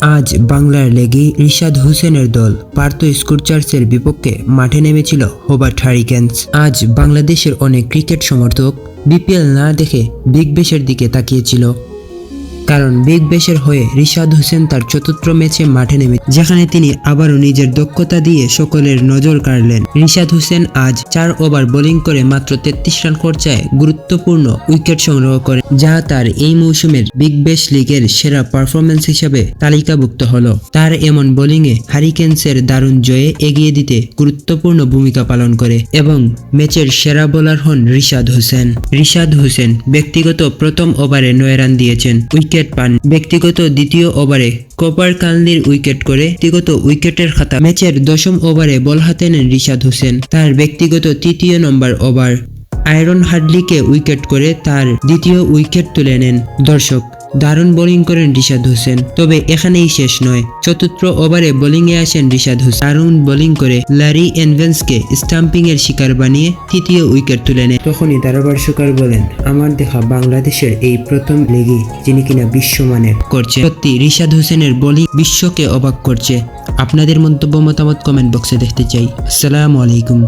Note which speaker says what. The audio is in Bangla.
Speaker 1: আজ বাংলার লেগে রিশাদ হোসেনের দল পার্থ স্কুরচার্চের বিপক্ষে মাঠে নেমেছিল হোবার্ট হারিকেন্স। আজ বাংলাদেশের অনেক ক্রিকেট সমর্থক বিপিএল না দেখে বিগ বেশের দিকে তাকিয়েছিল। কারণ বিগ বেশের হয়ে রিশাদ হোসেন তার চতুর্থ ম্যাচে মাঠে নেমে, যেখানে তিনি আবারও নিজের দক্ষতা দিয়ে সকলের নজর কাড়লেন। রিশাদ হোসেন আজ চার ওভার বোলিং করে মাত্র তেত্রিশ রান খরচায় গুরুত্বপূর্ণ উইকেট সংগ্রহ করে যা তার এই মৌসুমের বিগ বেশ লিগের সেরা পারফরমেন্স হিসেবে তালিকাভুক্ত হলো। তার এমন বোলিংয়ে হারিকেন্সের দারুণ জয়ে এগিয়ে দিতে গুরুত্বপূর্ণ ভূমিকা পালন করে এবং ম্যাচের সেরা বোলার হন রিশাদ হোসেন। রিশাদ হোসেন ব্যক্তিগত প্রথম ওভারে নয় রান দিয়েছেন, উইকেট পান। ব্যক্তিগত দ্বিতীয় ওভারে কোপার কালনির উইকেট করে ব্যক্তিগত উইকেটের খাতা। ম্যাচের দশম ওভারে বল হাতে নেন রিশাদ হোসেন, তার ব্যক্তিগত তৃতীয় নম্বর ওভার। আয়রন হাডলিকে উইকেট করে তার দ্বিতীয় উইকেট তুলে নেন দর্শক। দারুণ বোলিং করেন রিশাদ হোসেন। তবে এখানেই শেষ নয়। চতুর্থ ওভারে বোলিংয়ে আসেন রিশাদ হোসেন। দারুণ বোলিং করে ল্যারি এনভেন্সকে স্টাম্পিং এর শিকার বানিয়ে তৃতীয় উইকেট তুলে নেয় তখনই ধারাভাষ্যকার বলেন, আমার দেখা বাংলাদেশের এই প্রথম লিগই যিনি কিনা বিশ্বমানের। করছে। সত্যি, রিশাদ হোসেনের বোলিং বিশ্বকে অবাক করছে। আপনাদের মন্তব্য মতামত কমেন্ট বক্সে দেখতে চাই। আসসালামু আলাইকুম।